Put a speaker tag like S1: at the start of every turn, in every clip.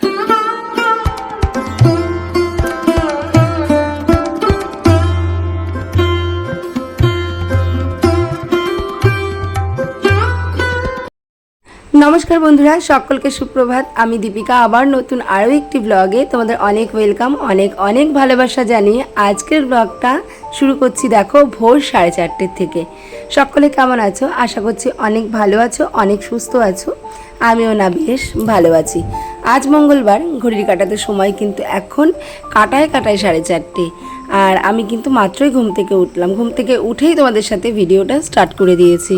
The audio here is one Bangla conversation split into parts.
S1: Thank. নমস্কার বন্ধুরা, সকলকে সুপ্রভাত। আমি দীপিকা, আবার নতুন আরও একটি ব্লগে তোমাদের অনেক ওয়েলকাম অনেক অনেক ভালোবাসা জানিয়ে আজকের ব্লগটা শুরু করছি দেখো ভোর সাড়ে চারটের থেকে। সকলে কেমন আছো? আশা করছি অনেক ভালো আছো, অনেক সুস্থ আছো। আমিও না, বেশ ভালো আছি। আজ মঙ্গলবার, ঘড়ির কাটাতে সময় কিন্তু এখন কাটায় কাটায় সাড়ে চারটে। আর আমি কিন্তু মাত্রই ঘুম থেকে উঠলাম। ঘুম থেকে উঠেই তোমাদের সাথে ভিডিওটা স্টার্ট করে দিয়েছি।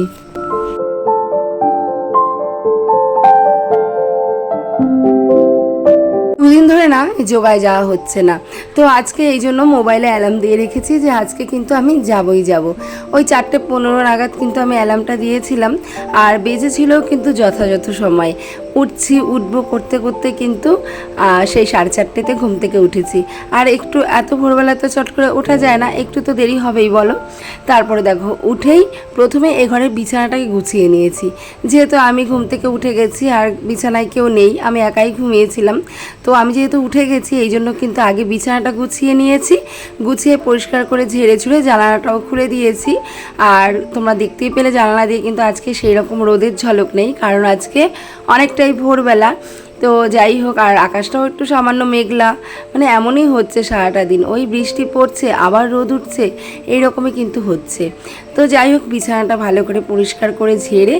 S1: না যোগায় যাওয়া হচ্ছে না। তো আজকে এই জন্য মোবাইলে অ্যালার্ম দিয়ে রেখেছি যে আজকে কিন্তু আমি যাবই যাব। ওই চারটে পনেরো নাগাদ কিন্তু আমি অ্যালার্মটা দিয়েছিলাম। আর বেজেছিল কিন্তু যথাযথ সময়। উঠছি, উঠবো করতে করতে কিন্তু সেই সাড়ে চারটেতে ঘুম থেকে উঠেছি। আর একটু, এত ভোরবেলা তো চট করে ওঠা যায় না, একটু তো দেরি হবেই, বলো। তারপরে দেখো, উঠেই প্রথমে এ ঘরের বিছানাটাকে গুছিয়ে নিয়েছি। যেহেতু আমি ঘুম থেকে উঠে গেছি, আর বিছানায় কেউ নেই, আমি একাই ঘুমিয়েছিলাম। তো আমি যেহেতু উঠে গেছি, এই জন্য কিন্তু আগে বিছানাটা গুছিয়ে নিয়েছি। গুছিয়ে পরিষ্কার করে ঝেড়ে ঝুড়ে জানালাটাও খুলে দিয়েছি। আর তোমরা দেখতেই পেলে জানালা দিয়ে কিন্তু আজকে সেই রকম রোদের ঝলক নেই, কারণ আজকে অনেকটাই ভোরবেলা। তো যাই হোক, আর আকাশটাও একটু সামান্য মেঘলা। মানে এমনই হচ্ছে সারাটা দিন। ওই বৃষ্টি পড়ছে, আবার রোদ উঠছে, এইরকমই কিন্তু হচ্ছে। তো যাই হোক, বিছানাটা ভালো করে পরিষ্কার করে ঝেড়ে,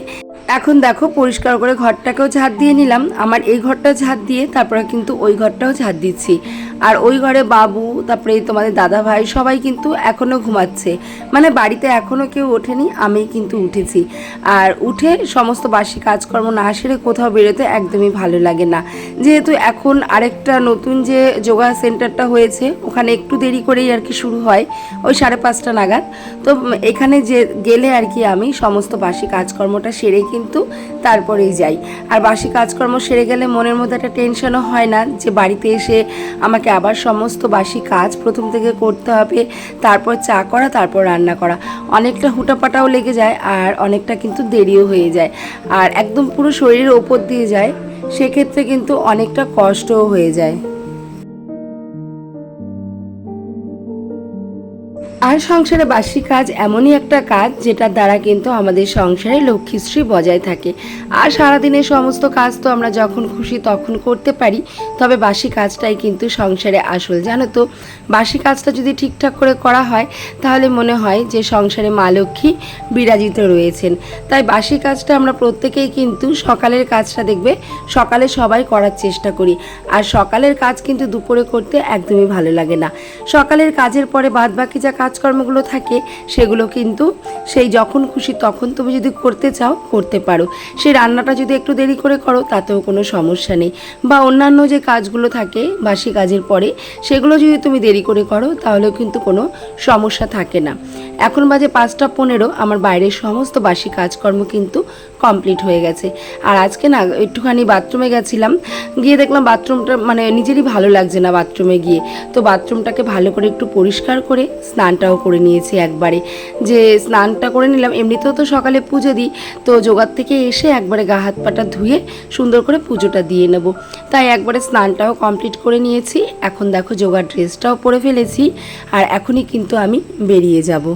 S1: এখন দেখো পরিষ্কার করে ঘরটাকেও ঝাঁট দিয়ে নিলাম। আমার এই ঘরটা ঝাঁট দিয়ে, তারপরে কিন্তু ওই ঘরটাও ঝাঁট দিচ্ছি। আর ওই ঘরে বাবু, তারপরে তোমাদের দাদা ভাই, সবাই কিন্তু এখনও ঘুমাচ্ছে। মানে বাড়িতে এখনও কেউ ওঠেনি, আমি কিন্তু উঠেছি। আর উঠে সমস্ত বাসি কাজকর্ম না সেরে কোথাও বেরোতে একদমই ভালো লাগে না। যেহেতু এখন আরেকটা নতুন যে যোগা সেন্টারটা হয়েছে, ওখানে একটু দেরি করেই আর কি শুরু হয়, ওই সাড়ে পাঁচটা নাগাদ। তো এখানে যে গেলে আর কি আমি সমস্ত বাসি কাজকর্মটা সেরে কিন্তু তারপরেই যাই। আর বাসি কাজকর্ম সেরে গেলে মনের মধ্যে একটা টেনশনও হয় না যে বাড়িতে এসে আমাকে আবার সমস্ত বাসি কাজ প্রথম থেকে করতে হবে, তারপর চা করা, তারপর রান্না করা। অনেকটা হুটাপাটাও লেগে যায় আর অনেকটা কিন্তু দেরিও হয়ে যায়। আর একদম পুরো শরীরের ওপর দিয়ে যায়, সেক্ষেত্রে কিন্তু অনেকটা কষ্টও হয়ে যায়। আর সংসারে বার্ষিক কাজ এমনই একটা কাজ যেটার দ্বারা কিন্তু আমাদের সংসারে লক্ষ্মীশ্রী বজায় থাকে। আর সারাদিনের সমস্ত কাজ তো আমরা যখন খুশি তখন করতে পারি, তবে বাসি কাজটাই কিন্তু সংসারে আসল, জানো তো? বাসি কাজটা যদি ঠিকঠাক করে করা হয়, তাহলে মনে হয় যে সংসারে মা লক্ষ্মী বিরাজিত রয়েছেন। তাই বাসি কাজটা আমরা প্রত্যেকেই কিন্তু সকালের কাজটা দেখবে, সকালে সবাই করার চেষ্টা করি। আর সকালের কাজ কিন্তু দুপুরে করতে একদমই ভালো লাগে না। সকালের কাজের পরে বাদ বাকি যা কাজকর্মগুলো থাকে, সেগুলো কিন্তু সেই যখন খুশি তখন তুমি যদি করতে চাও, করতে পারো। সেই রান্নাটা যদি একটু দেরি করে করো, তাতেও কোনো সমস্যা নেই। বা অন্যান্য যে কাজগুলো থাকে, বাসি কাজের পরে, সেগুলো যদি তুমি দেরি করে করো, তাহলেও কিন্তু কোনো সমস্যা থাকে না। এখন বাজে পাঁচটা পনেরো, আমার বাইরের সমস্ত বাসি কাজকর্ম কিন্তু কমপ্লিট হয়ে গেছে। আর আজকে না, একটুখানি বাথরুমে গেছিলাম, গিয়ে দেখলাম বাথরুমটা মানে নিজেরই ভালো লাগছে না বাথরুমে গিয়ে। তো বাথরুমটাকে ভালো করে একটু পরিষ্কার করে স্নানটাও করে নিয়েছি একবারে। যে স্নানটা করে নিলাম, এমনিতেও তো সকালে পুজো দিই, তো জোগাড় থেকে এসে একবারে গা হাত পাটা ধুয়ে সুন্দর করে পুজোটা দিয়ে নেব। তাই একবারে স্নানটাও কমপ্লিট করে নিয়েছি। এখন দেখো যোগার ড্রেসটাও পরে ফেলেছি, আর এখনই কিন্তু আমি বেরিয়ে যাব।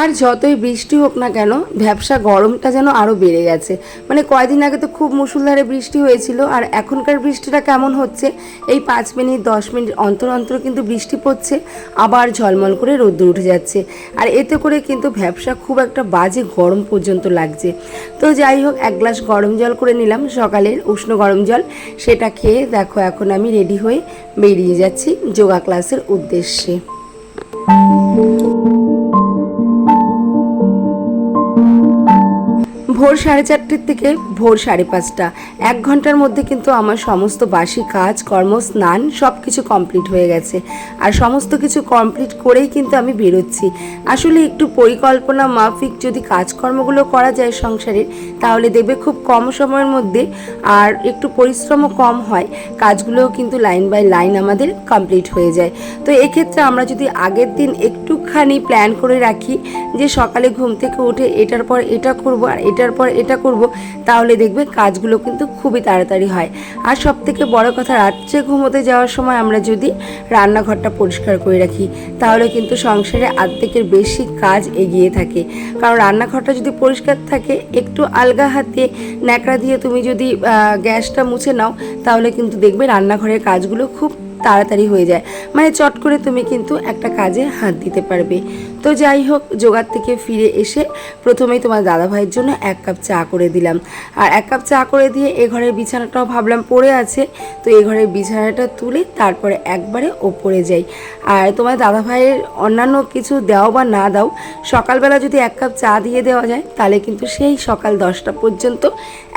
S1: আর যতই বৃষ্টি হোক না কেন, ভ্যাবসা গরমটা যেন আরও বেড়ে গেছে। মানে কয়দিন আগে তো খুব মুসুলধারে বৃষ্টি হয়েছিল, আর এখনকার বৃষ্টিটা কেমন হচ্ছে, এই পাঁচ মিনিট, দশ মিনিট অন্তর অন্তর কিন্তু বৃষ্টি পড়ছে, আবার ঝলমল করে রোদ্দুর উঠে যাচ্ছে। আর এতে করে কিন্তু ভ্যাবসা খুব একটা বাজে গরম পর্যন্ত লাগছে। তো যাই হোক, এক গ্লাস গরম জল করে নিলাম, সকালের উষ্ণ গরম জল। সেটা খেয়ে দেখো, এখন আমি রেডি হয়ে বেরিয়ে যাচ্ছি যোগা ক্লাসের উদ্দেশ্যে। ভোর সাড়ে চারটের থেকে ভোর সাড়ে পাঁচটা। এক ঘণ্টার মধ্যে কিন্তু আমার সমস্ত বাসি কাজ, কর্ম, স্নান সব কিছু কমপ্লিট হয়ে গেছে। আর সমস্ত কিছু কমপ্লিট করেই কিন্তু আমি বেরোচ্ছি। আসলে একটু পরিকল্পনা মাফিক যদি কাজকর্মগুলো করা যায় সংসারের, তাহলে দেখবে খুব কম সময়ের মধ্যে আর একটু পরিশ্রমও কম হয়। কাজগুলোও কিন্তু লাইন বাই লাইন আমাদের কমপ্লিট হয়ে যায়। তো এক্ষেত্রে আমরা যদি আগের দিন একটুখানি প্ল্যান করে রাখি যে সকালে ঘুম থেকে উঠে এটার পর এটা করব আর এটার ঘণ্টার পর এটা করব, তাহলে দেখবে কাজগুলো কিন্তু খুবই তাড়াতাড়ি হয়। আর সব থেকে বড় কথা, রাত্রে ঘুমোতে যাওয়ার সময় আমরা যদি রান্নাঘরটা পরিষ্কার করে রাখি, তাহলে কিন্তু সংসারে আর্ধেকের বেশি কাজ এগিয়ে থাকে। কারণ রান্নাঘরটা যদি পরিষ্কার থাকে, একটু আলগা হাতে ন্যাকড়া দিয়ে তুমি যদি গ্যাসটা মুছে নাও, তাহলে কিন্তু দেখবে রান্নাঘরের কাজগুলো খুব তাড়াতাড়ি হয়ে যায়। মানে চট করে তুমি কিন্তু একটা কাজে হাত দিতে পারবে। তো যাই হোক, জোগাড় থেকে ফিরে এসে প্রথমেই তোমার দাদা ভাইয়ের জন্য এক কাপ চা করে দিলাম। আর এক কাপ চা করে দিয়ে এ ঘরের বিছানাটাও ভাবলাম পড়ে আছে। তো এ ঘরের বিছানাটা তুলে তারপরে একবারে ওপরে যাই। আর তোমার দাদা ভাইয়ের অন্যান্য কিছু দাও বা না দাও, সকালবেলা যদি এক কাপ চা দিয়ে দেওয়া যায়, তাহলে কিন্তু সেই সকাল দশটা পর্যন্ত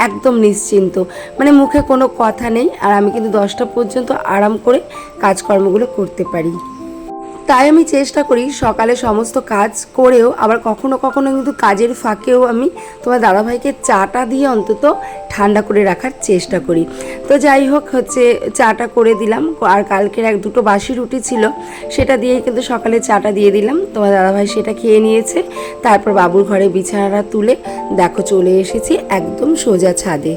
S1: একদম নিশ্চিন্ত। মানে মুখে কোনো কথা নেই, আর আমি কিন্তু দশটা পর্যন্ত আরাম করে কাজকর্মগুলো করতে পারি। তাই আমি চেষ্টা করি সকালে সমস্ত কাজ করেও, আবার কখনো কখনো কিন্তু কাজের ফাঁকেও আমি তোমার দাদাভাইকে চাটা দিয়ে অন্তত ঠান্ডা করে রাখার চেষ্টা করি। তো যাই হোক, হচ্ছে চাটা করে দিলাম। আর কালকের এক দুটো বাসি রুটি ছিল, সেটা দিয়েই কিন্তু সকালে চাটা দিয়ে দিলাম। তোমার দাদাভাই সেটা খেয়ে নিয়েছে। তারপর বাবুর ঘরে বিছানাটা তুলে দেখো চলে এসেছি একদম সোজা ছাদে।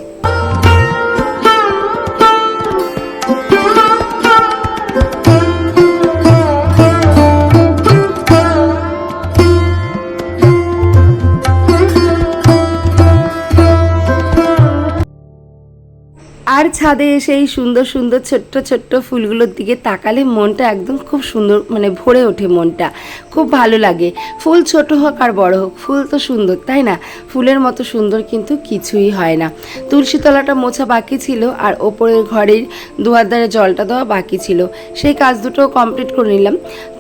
S1: ছাদে এসে এই সুন্দর সুন্দর ছোট্ট ছোট্ট ফুলগুলোর দিকে তাকালে মনটা একদম খুব সুন্দর মানে ভরে ওঠে মনটা। খুব ভালো লাগে। ফুল ছোট হোক আর বড় হোক, ফুল তো সুন্দর, তাই না? ফুলের মতো সুন্দর কিন্তু কিছুই হয় না। তুলসী তলাটা মোছা বাকি ছিল আর ওপরের ঘরের দুয়ার দ্বারে জলটা দেওয়া বাকি ছিল। সেই কাজ দুটো কমপ্লিট করে নিলাম।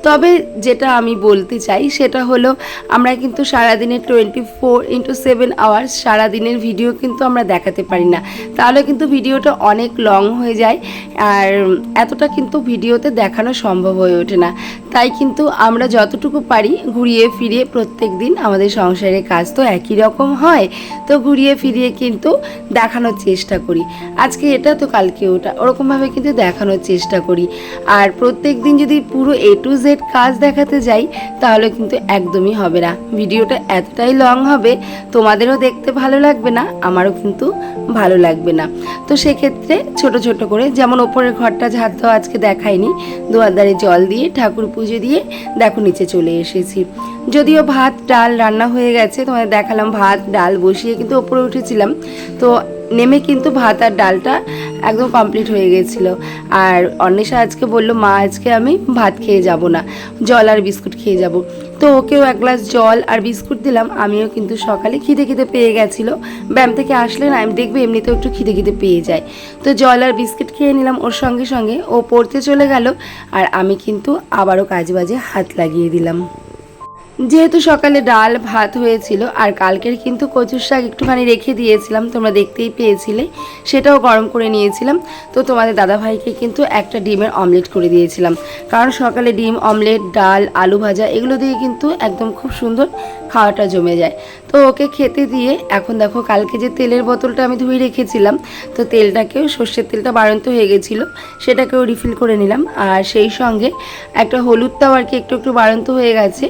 S1: তবে যেটা আমি বলতে চাই, সেটা হলো, আমরা কিন্তু সারাদিনে twenty four into seven hours সারাদিনের ভিডিও কিন্তু আমরা দেখাতে পারি না। তাহলে কিন্তু ভিডিওটা অনেক লং হয়ে যায় আর এতটা কিন্তু ভিডিওতে দেখানো সম্ভব হয়ে ওঠে না। তাই কিন্তু আমরা যতটুকু পারি ঘুরিয়ে ফিরিয়ে প্রত্যেক দিন আমাদের সংসারের কাজ তো একই রকম হয়, তো ঘুরিয়ে ফিরিয়ে কিন্তু দেখানোর চেষ্টা করি। আজকে এটা তো কালকে ওটা, ওরকমভাবে কিন্তু দেখানোর চেষ্টা করি। আর প্রত্যেক দিন যদি পুরো এ টু জেড কাজ দেখাতে যাই, তাহলে কিন্তু একদমই হবে না। ভিডিওটা এতটাই লং হবে, তোমাদেরও দেখতে ভালো লাগবে না, আমারও কিন্তু ভালো লাগবে না। তো সেক্ষেত্রে ছোট ছোট করে। যেমন ওপরের ঘরটা ঝাড় তো আজকে দেখায়নি দুয়ারদারে জল দিয়ে, ঠাকুর পুজো দিয়ে দেখো নিচে চলে এসেছি। যদিও ভাত, ডাল রান্না হয়ে গেছে, তোমাদের দেখালাম ভাত, ডাল বসিয়ে কিন্তু ওপরে উঠেছিলাম। তো নেমে কিন্তু ভাত আর ডালটা একদম কমপ্লিট হয়ে গেছিল। আর অন্বেষা আজকে বলল, মা, আজকে আমি ভাত খেয়ে যাব না, জল আর বিস্কুট খেয়ে যাব। তো ওকেও এক গ্লাস জল আর বিস্কুট দিলাম। আমিও কিন্তু সকালে খিদে খিদে পেয়ে গেছিল। ব্যায়াম থেকে আসলে না, আমি দেখবে এমনিতেও একটু খিদে খিদে পেয়ে যায়। তো জল আর বিস্কিট খেয়ে নিলাম। ওর সঙ্গে সঙ্গে ও পড়তে চলে গেল। আর আমি কিন্তু আবারও কাজ বাজে হাত লাগিয়ে দিলাম। যেহেতু সকালে ডাল, ভাত হয়েছিল আর কালকের কিন্তু কচুর শাক একটুখানি রেখে দিয়েছিলাম, তোমরা দেখতেই পেয়েছিলে, সেটাও গরম করে নিয়েছিলাম। তো তোমাদের দাদাভাইকে কিন্তু একটা ডিমের অমলেট করে দিয়েছিলাম। কারণ সকালে ডিম, অমলেট, ডাল, আলু ভাজা এগুলো দিয়ে কিন্তু একদম খুব সুন্দর খাওয়াটা জমে যায়। তো ওকে খেতে দিয়ে এখন দেখো কালকে যে তেলের বোতলটা আমি ধুয়ে রেখেছিলাম, তো তেলটাকেও সর্ষের তেলটা বাড়ন্ত হয়ে গেছিল, সেটাকেও রিফিল করে নিলাম। আর সেই সঙ্গে একটা হলুদটাও আর কি একটু একটু বাড়ন্ত হয়ে গেছে,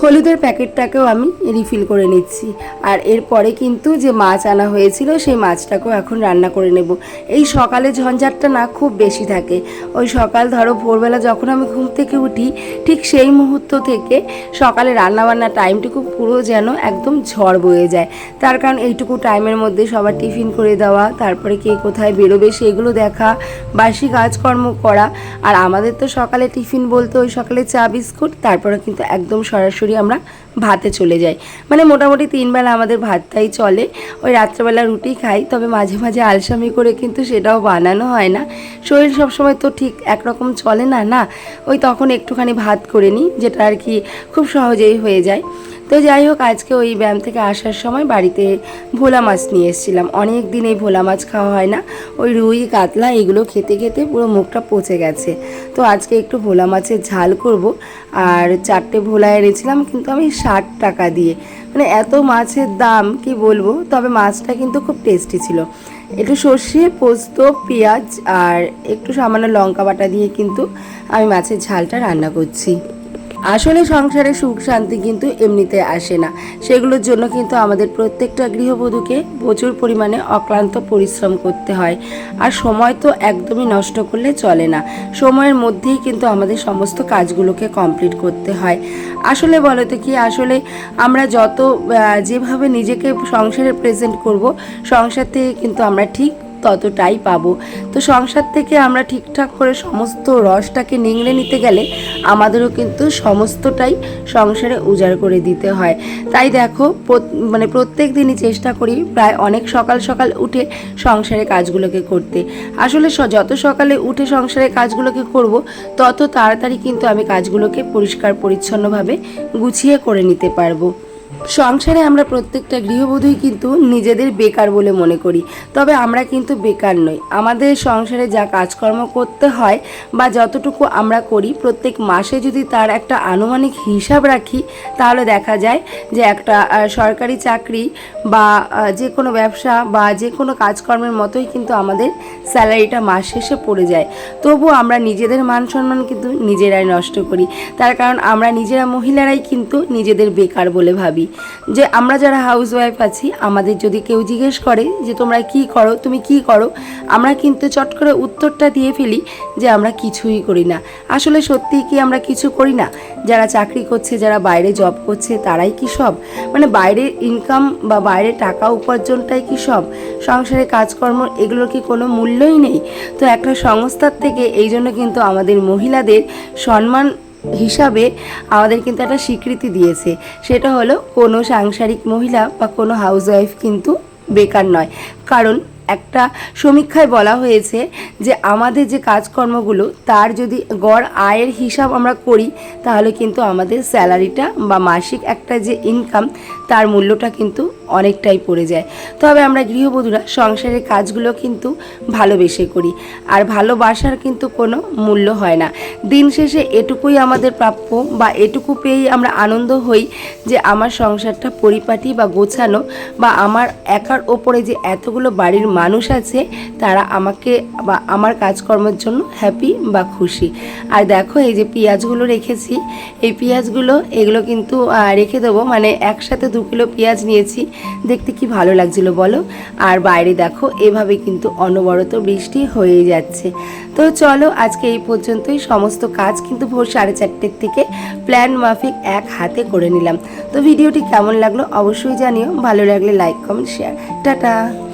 S1: হলুদের প্যাকেটটাকেও আমি রিফিল করে নিচ্ছি। আর এরপরে কিন্তু যে মাছ আনা হয়েছিল, সেই মাছটাকেও এখন রান্না করে নেব। এই সকালে ঝঞ্ঝাটটা না খুব বেশি থাকে। ওই সকাল ধরো ভোরবেলা যখন আমি ঘুম থেকে উঠি, ঠিক সেই মুহূর্ত থেকে সকালে রান্নাবান্না টাইমটুকু পুরো যেন একদম ঝড় বয়ে যায়। তার কারণ এইটুকু টাইমের মধ্যে সবার টিফিন করে দেওয়া, তারপরে কে কোথায় বেরোবে সেগুলো দেখা, বাসি কাজকর্ম করা। আর আমাদের তো সকালে টিফিন বলতে ওই সকালে চা, বিস্কুট, তারপরে কিন্তু একদম সরাসরি আমরা ভাতে চলে যাই। মানে মোটামুটি তিনবেলা আমাদের ভাতটাই চলে। ওই রাত্রেবেলা রুটি খাই, তবে মাঝে মাঝে আলসামি করে কিন্তু সেটাও বানানো হয় না। শরীর সবসময় তো ঠিক একরকম চলে না না? ওই তখন একটুখানি ভাত করে নিই, যেটা আর কি খুব সহজেই হয়ে যায়। তো যাই হোক, আজকে ওই ব্যায়াম থেকে আসার সময় বাড়িতে ভোলা মাছ নিয়ে এসেছিলাম। অনেক দিন এই ভোলা মাছ খাওয়া হয় না। ওই রুই, কাতলা এগুলো খেতে খেতে পুরো মুখটা পচে গেছে। তো আজকে একটু ভোলা মাছের ঝাল করব। আর চারটে ভোলা এনেছিলাম, কিন্তু আমি ষাট টাকা দিয়ে। মানে এত মাছের দাম, কি বলব? তবে মাছটা কিন্তু খুব টেস্টি ছিল। একটু সর্ষে, পোস্ত, পেঁয়াজ আর একটু সামান্য লঙ্কা বাটা দিয়ে কিন্তু আমি মাছের ঝালটা রান্না করছি। আসলে সংসারে সুখ, শান্তি কিন্তু এমনিতে আসে না। সেগুলোর জন্য কিন্তু আমাদের প্রত্যেকটা গৃহবধূকে প্রচুর পরিমাণে অক্লান্ত পরিশ্রম করতে হয়। আর সময় তো একদমই নষ্ট করলে চলে না। সময়ের মধ্যেই কিন্তু আমাদের সমস্ত কাজগুলোকে কমপ্লিট করতে হয়। আসলে বলো তো কি, আসলে আমরা যত যেভাবে নিজেকে সংসারে প্রেজেন্ট করব, সংসার থেকে কিন্তু আমরা ঠিক ততটাই পাবো। তো সংসার থেকে আমরা ঠিকঠাক করে সমস্ত রসটাকে নিংড়ে নিতে গেলে আমাদেরও কিন্তু সমস্তটাই সংসারে উজাড় করে দিতে হয়। তাই দেখো মানে প্রত্যেক দিনই চেষ্টা করি প্রায় অনেক সকাল সকাল উঠে সংসারে কাজগুলোকে করতে। আসলে যত সকালে উঠে সংসারে কাজগুলোকে করব, তত তাড়াতাড়ি কিন্তু আমি কাজগুলোকে পরিষ্কার পরিচ্ছন্নভাবে গুছিয়ে করে নিতে পারব। সংসারে আমরা প্রত্যেকটা গৃহবধূই কিন্তু নিজেদের বেকার বলে মনে করি। তবে আমরা কিন্তু বেকার নই। আমাদের সংসারে যা কাজকর্ম করতে হয় বা যতটুকু আমরা করি, প্রত্যেক মাসে যদি তার একটা আনুমানিক হিসাব রাখি, তাহলে দেখা যায় যে একটা সরকারি চাকরি বা যে কোনো ব্যবসা বা যে কোনো কাজকর্মের মতোই কিন্তু আমাদের স্যালারিটা মাস শেষে পড়ে যায়। তবু আমরা নিজেদের মান সম্মান কিন্তু নিজেরাই নষ্ট করি। তার কারণ আমরা নিজেরা মহিলারাই কিন্তু নিজেদের বেকার বলে ভাবি। যে আমরা যারা হাউস ওয়াইফ আছি, আমাদের যদি কেউ জিজ্ঞেস করে যে তোমরা কি করো, তুমি কি করো, আমরা কিন্তু চট করে উত্তরটা দিয়ে ফেলি যে আমরা কিছুই করি না। আসলে সত্যিই কি আমরা কিছু করি না? যারা চাকরি করছে, যারা বাইরে জব করছে, তারাই কি সব? মানে বাইরের ইনকাম বা বাইরে টাকা উপার্জনটাই কি সব? সংসারে কাজকর্ম, এগুলোর কি কোনো মূল্যই নেই? তো একটা সংস্থার থেকে এই জন্য কিন্তু আমাদের মহিলাদের সম্মান হিসাবে আমাদের কিন্তু একটা স্বীকৃতি দিয়েছে। সেটা হলো কোনো সাংসারিক মহিলা বা কোনো হাউস ওয়াইফ কিন্তু বেকার নয়। কারণ একটা সমীক্ষায় বলা হয়েছে যে আমাদের যে কাজকর্মগুলো, তার যদি গড় আয়ের হিসাব আমরা করি, তাহলে কিন্তু আমাদের স্যালারিটা বা মাসিক একটা যে ইনকাম তার মূল্যটা কিন্তু অনেকটাই পড়ে যায়। তবে আমরা গৃহবধূরা সংসারের কাজগুলো কিন্তু ভালোবেসে করি। আর ভালোবাসার কিন্তু কোনো মূল্য হয় না। দিন শেষে এটুকুই আমাদের প্রাপ্য বা এটুকু পেয়েই আমরা আনন্দ হই যে আমার সংসারটা পরিপাটি বা গোছানো বা আমার একার ওপরে যে এতগুলো বাড়ির মানুষ আছে, তারা আমাকে বা আমার কাজকর্মের জন্য হ্যাপি বা খুশি। আর দেখো এই যে পেঁয়াজগুলো রেখেছি, এই পেঁয়াজগুলো, এগুলো কিন্তু রেখে দেবো। মানে একসাথে দু কিলো পেঁয়াজ নিয়েছি। দেখতে কি ভালো লাগছিল বলো? আর বাইরে দেখো, এভাবে কিন্তু অনবরত বৃষ্টি হয়ে যাচ্ছে। তো চলো, আজকে এই পর্যন্তই। সমস্ত কাজ কিন্তু ভোর সাড়ে চারটের থেকে প্ল্যান মাফিক এক হাতে করে নিলাম। তো ভিডিওটি কেমন লাগল অবশ্যই জানিও। ভালো লাগলে লাইক, কমেন্ট, শেয়ার। টাটা!